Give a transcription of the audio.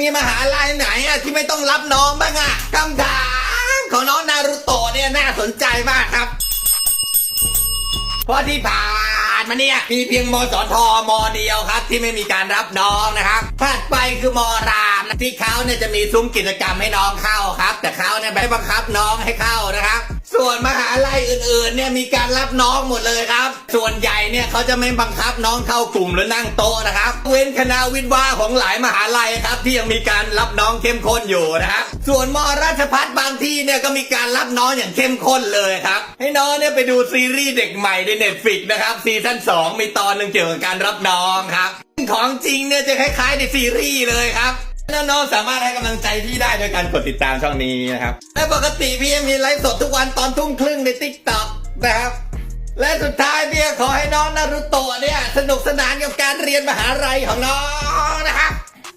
มีมหาลัยไหนอะที่ไม่ต้องรับน้องบ้างอะคำถามของน้องนารุโตะเนี่ยน่าสนใจมากครับ เพราะที่ผ่านมาเนี่ยมีเพียงมสทมเดียวครับ ที่ไม่มีการรับน้องนะครับถัดไปคือมรามนะที่เขาเนี่ยจะมีซุ้มกิจกรรมให้น้องเข้าครับ แต่เขาเนี่ยไม่บังคับน้องให้เข้านะครับ ส่วนมหาลัยอื่นๆเนี่ยมีการรับน้องหมดเลยครับ ส่วนใหญ่เนี่ยเขาจะไม่บังคับน้องเข้ากลุ่มหรือนั่งโต๊ะนะครับ เว้นคณะวิทย์ว่าของหลายมหาลัยครับ ที่ยังมีการรับน้องเข้มข้นอยู่นะครับส่วนมราชพัฒบางที่เนี่ยก็มีการรับน้องอย่างเข้มข้นเลยครับ ให้น้องเนี่ยไปดูซีรีส์เด็กใหม่ในเน็ตฟิกนะครับซีซั่น2มีตอนหนึ่งเกี่ยวกับการรับน้องครับ ของจริงเนี่ยจะคล้ายๆในซีรีส์เลยครับ น้องๆสามารถให้กำลังใจพี่ได้โดยการกดติดตามช่องนี้นะครับ และปกติพี่มีไลฟ์สดทุกวันตอนทุ่มครึ่งในติ๊กต็อกนะครับ และสุดท้ายพี่ขอให้น้องนารุโตะเนี่ยสนุกสนานกับการเรียนมหาลัยของน้องนะครับ